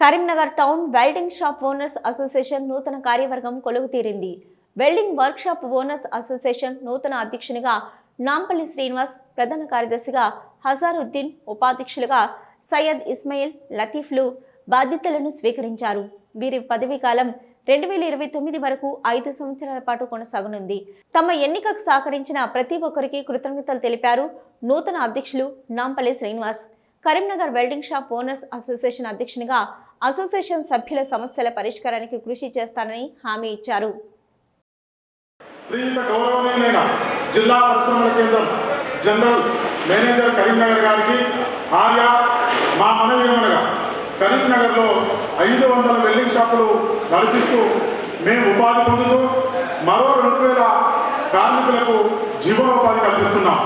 Karimnagar town welding shop owners association నూతన కార్యవర్గం కొలువు తీరింది welding work shop owners association నూతన అధ్యక్షునిగా నాంపల్లి శ్రీనివాస్ ప్రధాన కార్యదర్శిగా హజారుద్దీన్ ఉపాధ్యక్షులుగా సయ్యద్ ఇస్మాయిల్ లతీఫ్లు బాధ్యతలను స్వీకరించారు. వీరి పదవీ కాలం రెండు వేల ఇరవై తొమ్మిది వరకు ఐదు సంవత్సరాల పాటు కొనసాగనుంది. తమ ఎన్నికకు సహకరించిన ప్రతి ఒక్కరికి కృతజ్ఞతలు తెలిపారు నూతన అధ్యక్షులు Nampalli Srinivas. Karimnagar welding shop owners association అధ్యక్షునిగా అసోసియేషన్ సభ్యుల సమస్యల పరిష్కారానికి కృషి చేస్తానని హామీ ఇచ్చారు. జిల్లా పరిశ్రమల కేంద్రం జనరల్ మేనేజర్ కరీంనగర్ గారికి ఆర్య మా మనవి ఏమనగా కరీంనగర్లో ఐదు వందల వెల్డింగ్ షాపులు నడిపిస్తూ మేము ఉపాధి పొందుతూ మరో రెండు వేల కార్మికులకు జీవనోపాధి కల్పిస్తున్నాం.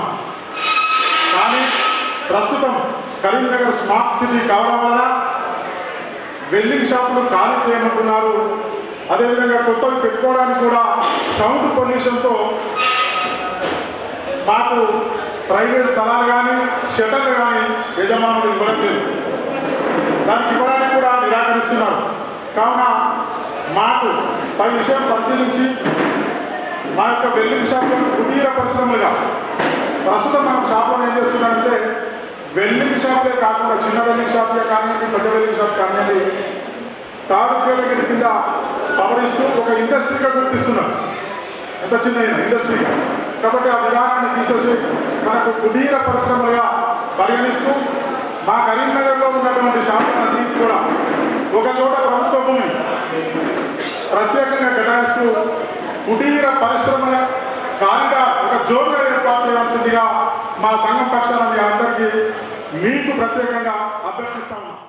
కానీ ప్రస్తుతం కరీంనగర్ స్మార్ట్ సిటీ కావడం వలన వెల్డింగ్ షాపులు ఖాళీ చేయమంటున్నారు. అదేవిధంగా కొత్తవి పెట్టుకోవడానికి కూడా సౌండ్ పొల్యూషన్తో మాకు ప్రైవేట్ స్థలాలు కానీ షటర్లు కానీ యజమానులు ఇవ్వడం లేదు. దానికి ఇవ్వడానికి కూడా నిరాకరిస్తున్నారు. కావున మాకు పై విషయం పరిశీలించి మా యొక్క వెల్డింగ్ షాపులను కుటీర పరిశ్రమలుగా ప్రస్తుతం మనం షాపులను ఏం చేస్తున్నారంటే వెల్డింగ్ షాప్లే కాకుండా చిన్న వెల్డింగ్ షాప్లే కానివ్వండి పెద్ద వెల్డింగ్ షాప్ కానివ్వండి తాడు కింద పవరిస్తూ ఒక ఇండస్ట్రీగా గుర్తిస్తున్నారు. ఎంత చిన్న ఇండస్ట్రీగా. కాబట్టి ఆ విధానాన్ని తీసేసి మనకు కుటీర పరిశ్రమలుగా పరిగణిస్తూ మా కరీంనగర్లో ఉన్నటువంటి షాపులన్నింటి కూడా ఒక చోట ప్రభుత్వ భూమి ప్రత్యేకంగా కేటాయిస్తూ కుటీర పరిశ్రమల కారిగా ఒక జోరుగా ఏర్పాటు చేయాల్సిందిగా మా సంఘం పక్షాన మీకు ప్రత్యేకంగా అభ్యర్థిస్తా ఉన్నాం